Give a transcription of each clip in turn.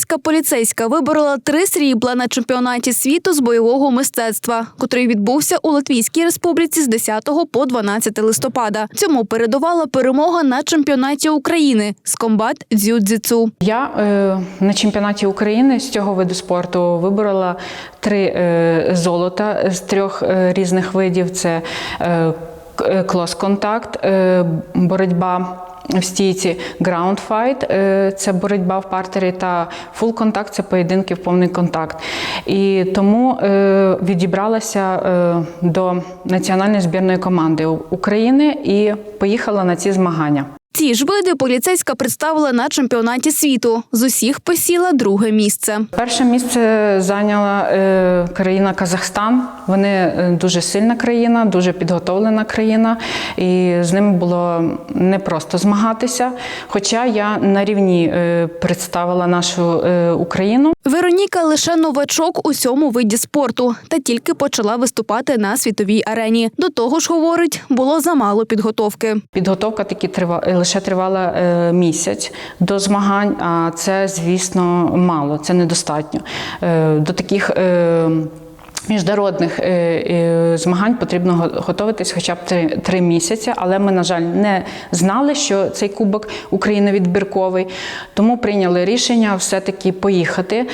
Житомирська поліцейська виборола три срібла на чемпіонаті світу з бойового мистецтва, котрий відбувся у Латвійській республіці з 10 по 12 листопада. Цьому передувала перемога на чемпіонаті України з комбат дзюдзіцу. Я е, на чемпіонаті України з цього виду спорту виборола три е, золота з трьох е, різних видів: це е, е, клос-контакт, е, боротьба. В стійці ground fight е, – це боротьба в партері, та full контакт це поєдинки в повний контакт. І тому е, відібралася е, до національної збірної команди України і поїхала на ці змагання. Ці ж види поліцейська представила на чемпіонаті світу. З усіх посіла друге місце. Перше місце зайняла е, країна Казахстан. Вони е, дуже сильна країна, дуже підготовлена країна, і з ними було непросто змагатися. Хоча я на рівні е, представила нашу Україну. Вероніка лише новачок у цьому виді спорту та тільки почала виступати на світовій арені. До того ж, говорить, було замало підготовки. Підготовка таки трива, е, лише тривала е, місяць до змагань, а це, звісно, мало, це недостатньо. Е, до таких міжнародних е, е, змагань потрібно готуватись хоча б три, три місяці, але ми, на жаль, не знали, що цей кубок України відбірковий, тому прийняли рішення все-таки поїхати.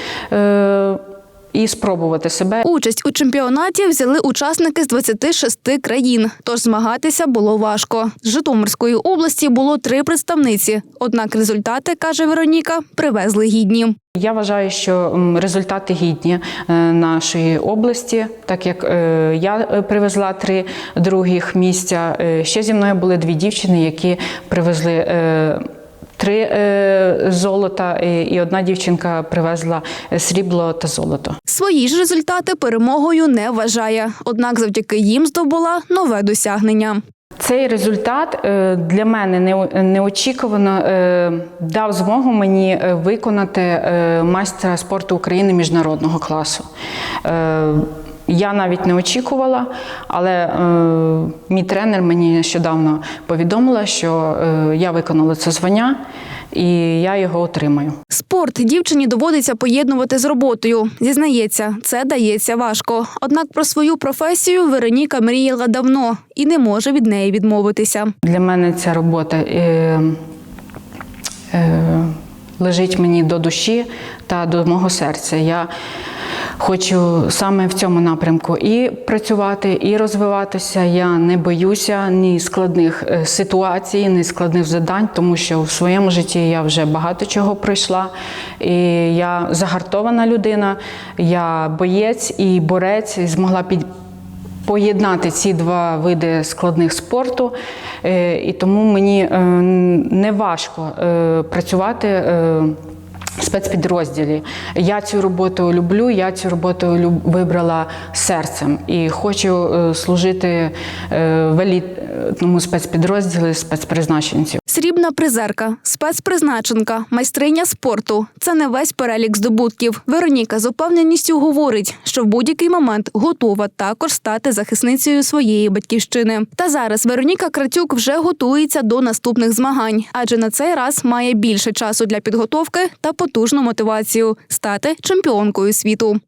І спробувати себе. Участь у чемпіонаті взяли учасники з 26 країн, тож змагатися було важко. З Житомирської області було три представниці. Однак результати, каже Вероніка, привезли гідні. Я вважаю, що результати гідні е, нашої області, так як е, я е, привезла три других місця. Ще зі мною були дві дівчини, які привезли. Три е, золота, і- одна дівчинка привезла е, срібло та золото. Свої ж результати перемогою не вважає. Однак завдяки їм здобула нове досягнення. Цей результат е, для мене неочікувано дав змогу мені виконати майстра спорту України міжнародного класу. Я навіть не очікувала, але е, мій тренер мені нещодавно повідомила, що е, я виконала це звання і я його отримаю. Спорт дівчині доводиться поєднувати з роботою. Зізнається, це дається важко. Однак про свою професію Вероніка мріяла давно і не може від неї відмовитися. Для мене ця робота е, е, лежить мені до душі та до мого серця. Я хочу саме в цьому напрямку і працювати, і розвиватися. Я не боюся ні складних е, ситуацій, ні складних завдань, тому що в своєму житті я вже багато чого пройшла. І я загартована людина, я боєць і борець, і змогла під поєднати ці два види складних спорту, Е, і тому мені е, не важко працювати. Спецпідрозділі. Я цю роботу люблю, я цю роботу люб- вибрала серцем і хочу е, служити е, в елітному спецпідрозділі спецпризначенців. Срібна призерка, спецпризначенка, майстриня спорту це не весь перелік здобутків. Вероніка з упевненістю говорить, що в будь-який момент готова також стати захисницею своєї батьківщини. Та зараз Вероніка Кратюк вже готується до наступних змагань, адже на цей раз має більше часу для підготовки та потужну мотивацію стати чемпіонкою світу.